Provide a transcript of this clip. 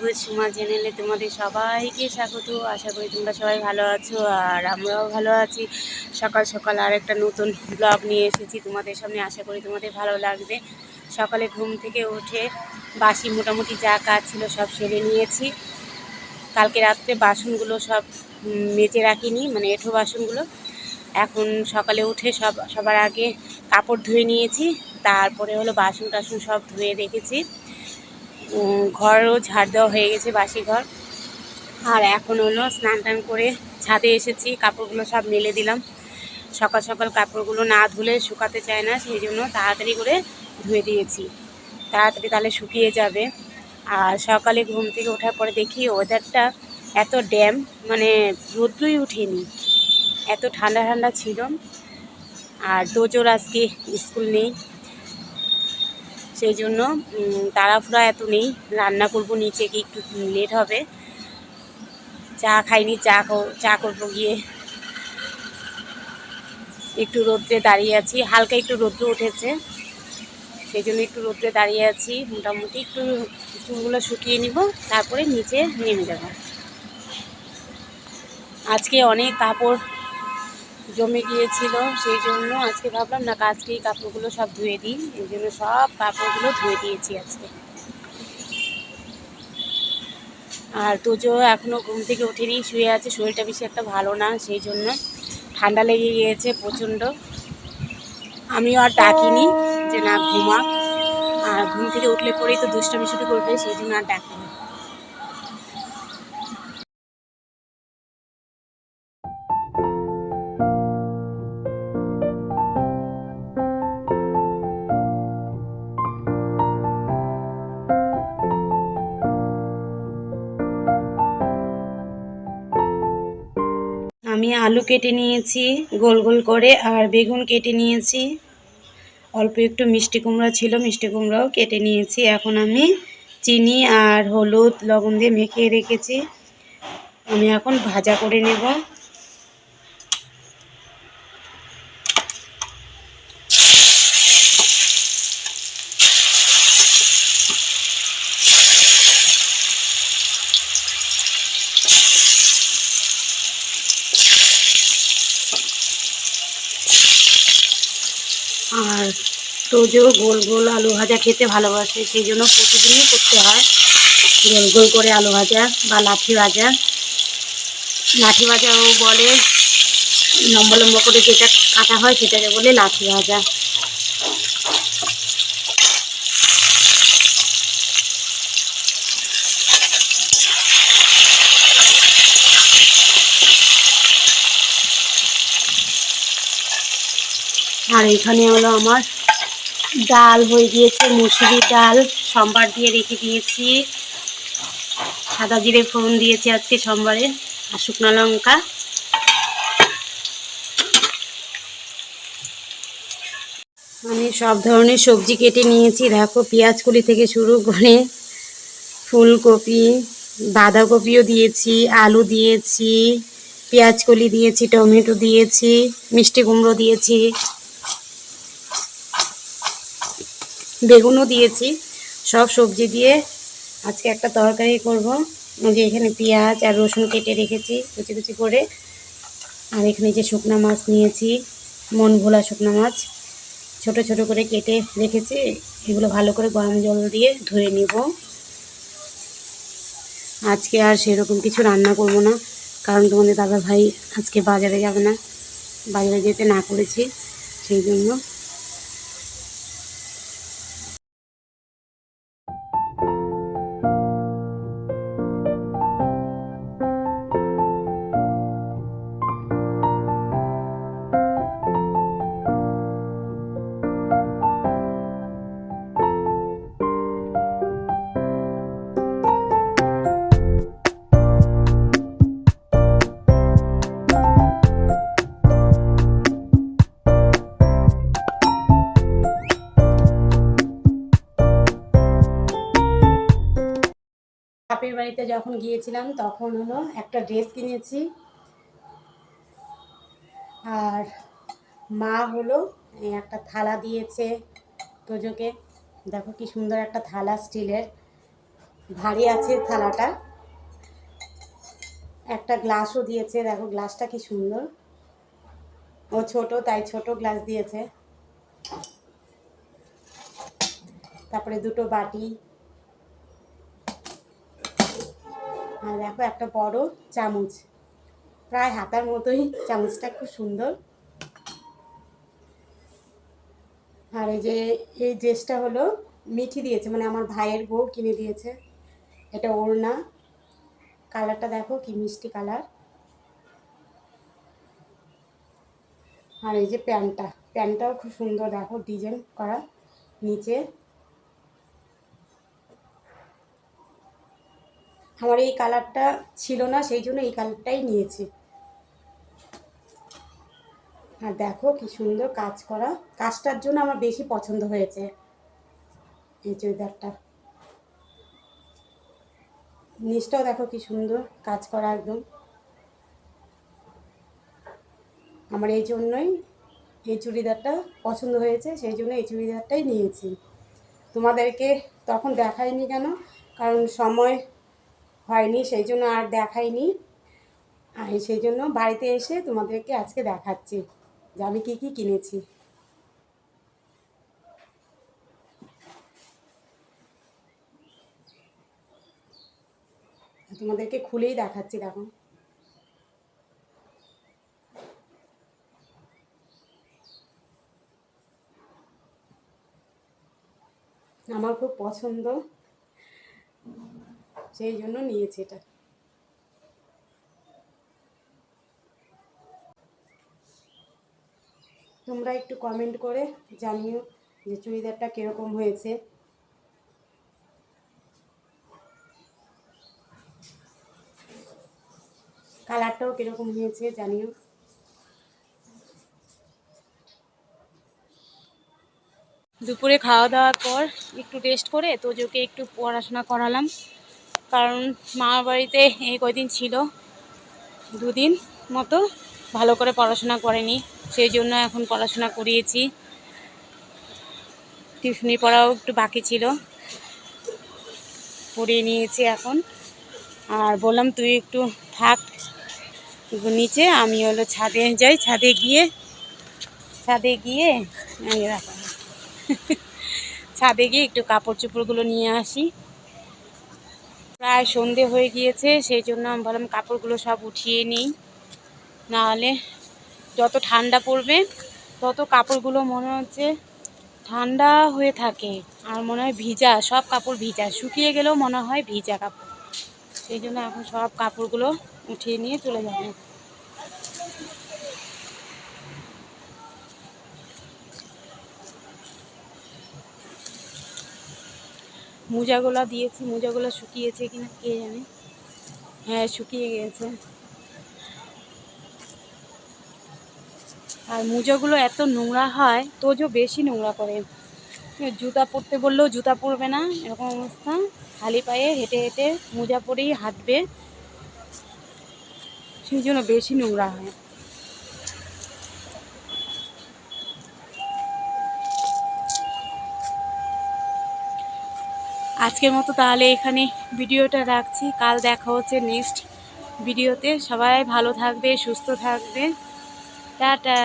ভাই সুমা চ্যানেলে তোমাদের সবাইকে স্বাগত। আশা করি তোমরা সবাই ভালো আছো আর আমরাও ভালো আছি। সকাল সকাল আর একটা নতুন ব্লগ নিয়ে এসেছি তোমাদের সামনে। আশা করি তোমাদের ভালো লাগবে। সকালে ঘুম থেকে উঠে বাসি মোটামুটি যা কাজ ছিল সব সেরে নিয়েছি। কালকে রাত্রে বাসনগুলো সব মেজে রাখিনি মানে এঁঠো বাসনগুলো। এখন সকালে উঠে সব, সবার আগে কাপড় ধুয়ে নিয়েছি। তারপরে হলো বাসন টাসন সব ধুয়ে রেখেছি। ঘরও ঝাড় দেওয়া হয়ে গেছে বাসি ঘর আর এখন হলো স্নান টান করে ছাদে এসেছি, কাপড়গুলো সব মেলে দিলাম। সকাল সকাল কাপড়গুলো না ধুলে শুকাতে চায় না, সেই জন্য তাড়াতাড়ি করে ধুয়ে দিয়েছি। তাড়াতাড়ি তাহলে শুকিয়ে যাবে। আর সকালে ঘুম থেকে ওঠার পরে দেখি ওয়েদারটা এত ড্যাম মানে রোদ্রই উঠেনি। এত ঠান্ডা ঠান্ডা ছিল। আর দোজোর আজকে স্কুল নেই। সেই জন্য উম, তাড়াহুড়া এত নেই। রান্না করব নিচে গিয়ে একটু লেট হবে। চা খাইনি চা চা করব গিয়ে। একটু রোদ্রে দাঁড়িয়ে আছি। হালকা একটু রোদ্র উঠেছে। সেই জন্য একটু রোদ্রে দাঁড়িয়ে আছি। মোটামুটি একটু চুলগুলো শুকিয়ে নিব তারপরে নিচে নেমে যাব। আজকে অনেক কাপড় জমে গিয়েছিল, সেই জন্য আজকে ভাবলাম, না, আজকেই কাপড়গুলো সব ধুয়ে দিই। এই জন্য সব কাপড়গুলো ধুয়ে দিয়েছি আজকে। আর তোজো এখনও ঘুম থেকে উঠেনি, শুয়ে আছে, শরীরটা বেশি একটা ভালো না, সেই জন্য ঠান্ডা লেগে গিয়েছে প্রচণ্ড। আমিও আর ডাকিনি যে, না ঘুমা আর ঘুম থেকে উঠলে পরেই তো দুষ্টামি শুরু করবে, সেই জন্য আর ডাকিনি। আমি আলু কেটে নিয়েছি, গোল গোল করে, আর বেগুন কেটে নিয়েছি। অল্প একটু মিষ্টি কুমড়া ছিল, মিষ্টি কুমড়াও কেটে নিয়েছি। এখন আমি চিনি আর হলুদ, লবণ দিয়ে মেখে রেখেছি। আমি এখন ভাজা করে নেব আর তোজো গোল গোল আলু ভাজা খেতে ভালোবাসে, সেই জন্য প্রতিদিনই করতে হয়। গোল গোল করে আলু ভাজা বা লাঠি ভাজা। লাঠি ভাজাও বলে, লম্বা লম্বা করে যেটা কাটা হয় সেটাকে বলে লাঠি ভাজা। আর এখানে হলো আমার ডাল হয়ে গিয়েছে মুসুরি ডাল, সোমবার দিয়ে রেখে দিয়েছি। সাদা জিরে ফোড়ন দিয়েছি আজকে সোমবারে আর শুকনো লঙ্কা। আমি সব ধরনের সবজি কেটে নিয়েছি। দেখো, পেঁয়াজ কলি থেকে শুরু করে ফুলকপি, বাঁধাকপিও দিয়েছি, আলু দিয়েছি, পেঁয়াজ কলি দিয়েছি, টমেটো দিয়েছি, মিষ্টি কুমড়ো দিয়েছি। বেগুনও দিয়েছি, সব সবজি দিয়ে। আজকে একটা তরকারি করব। যে এখানে পেঁয়াজ আর রসুন কেটে রেখেছি, কুচি কুচি করে। আর এখানে যে শুকনা মাছ নিয়েছি, মন ভোলা শুকনা মাছ, ছোট ছোট করে কেটে রেখেছি। এগুলো ভালো করে গরম জল দিয়ে ধুয়ে নিব। আজকে আর সেরকম কিছু রান্না করব না, কারণ তোমাদের দাদা ভাই আজকে বাজারে যাবে না। বাজারে যেতে না করেছি, সেই জন্য। বাড়িতে যখন গিয়েছিলাম, তখন হলো একটা ড্রেস কিনেছি। আর মা হলো একটা থালা দিয়েছে তোজোকে। দেখো কি সুন্দর একটা থালা স্টিলের। ভারী আছে থালাটা। একটা গ্লাসও দিয়েছে, দেখো গ্লাসটা কি সুন্দর। ও ছোট, তাই ছোট গ্লাস দিয়েছে। তারপরে দুটো বাটি। আর দেখো একটা বড় চামচ। প্রায় হাতার মতোই চামচটা খুব সুন্দর। আর এই যে, এই ড্রেসটা হলো মিঠি দিয়েছে মানে আমার ভাইয়ের বউ কিনে দিয়েছে। এটা ওড়না। কালারটা দেখো কি মিষ্টি কালার। আর এই যে প্যান্টটা, প্যান্টটাও খুব সুন্দর দেখো, ডিজাইন করা নিচে। আমার এই কালারটা ছিল না, সেই জন্য এই কালারটাই নিয়েছি। আর দেখো কি সুন্দর কাজ করা। কাজটার জন্য আমার বেশি পছন্দ হয়েছে এই চুড়িদারটা। নিচটাও দেখো কি সুন্দর কাজ করা একদম। আমার এই জন্যই এই চুড়িদারটা পছন্দ হয়েছে, সেই জন্য এই চুড়িদারটাই নিয়েছি। তোমাদেরকে তখন দেখাইনি কেন? কারণ সময় হয়নি, সেই জন্য আর দেখাইনি। আর সেই জন্য বাড়িতে এসে তোমাদেরকে আজকে দেখাচ্ছি যে আমি কী কী কিনেছি। তোমাদেরকে খুলেই দেখাচ্ছি, দেখো। আমার খুব পছন্দ। সেই জন্য নিয়েছি এটা। তোমরা একটু কমেন্ট করে জানিও যে চুড়িদারটা কীরকম হয়েছে। কালারটাও কীরকম হয়েছে জানিও। দুপুরে খাওয়া দাওয়ার পর একটু রেস্ট করে তোজোকে একটু পড়াশোনা করালাম। কারণ মামার বাড়িতে এই কদিন ছিল? দুদিন মতো ভালো করে পড়াশোনা করেনি, সেই জন্য এখন পড়াশোনা করিয়েছি। টিউশনি পড়াও একটু বাকি ছিল, পড়িয়ে নিয়েছি এখন। আর বললাম, তুই একটু থাক নিচে, আমি হলো ছাদে যাই, ছাদে গিয়ে ছাদে গিয়ে। ছাদে গিয়ে একটু কাপড় চোপড়গুলো নিয়ে আসি। প্রায় সন্ধে হয়ে গিয়েছে, সেই জন্য আমি ভাবলাম কাপড়গুলো সব উঠিয়ে নিই। নাহলে যত ঠান্ডা পড়বে, তত কাপড়গুলো মনে হচ্ছে ঠান্ডা হয়ে থাকে। আর মনে হয় ভিজা, সব কাপড় ভিজা। শুকিয়ে গেলেও মনে হয় ভিজা কাপড়। সেই জন্য এখন সব কাপড়গুলো উঠিয়ে নিয়ে চলে যাবে। মোজাগুলো দিয়েছি, মোজাগুলো শুকিয়েছে কিনা কে জানে? হ্যাঁ শুকিয়ে গিয়েছে আর মোজাগুলো এত নোংরা হয়, তোজো বেশি নোংরা করে। জুতা পরতে বললেও জুতা পরবে না, এরকম অবস্থা। খালি পায়ে হেঁটে হেঁটে মোজা পরেই হাঁটবে। সেই জন্য বেশি নোংরা হয়। আজকের মতো তাহলে এখানে ভিডিওটা রাখছি। কাল দেখা হচ্ছে নেক্সট ভিডিওতে। সবাই ভালো থাকবে, সুস্থ থাকবে। টাটা।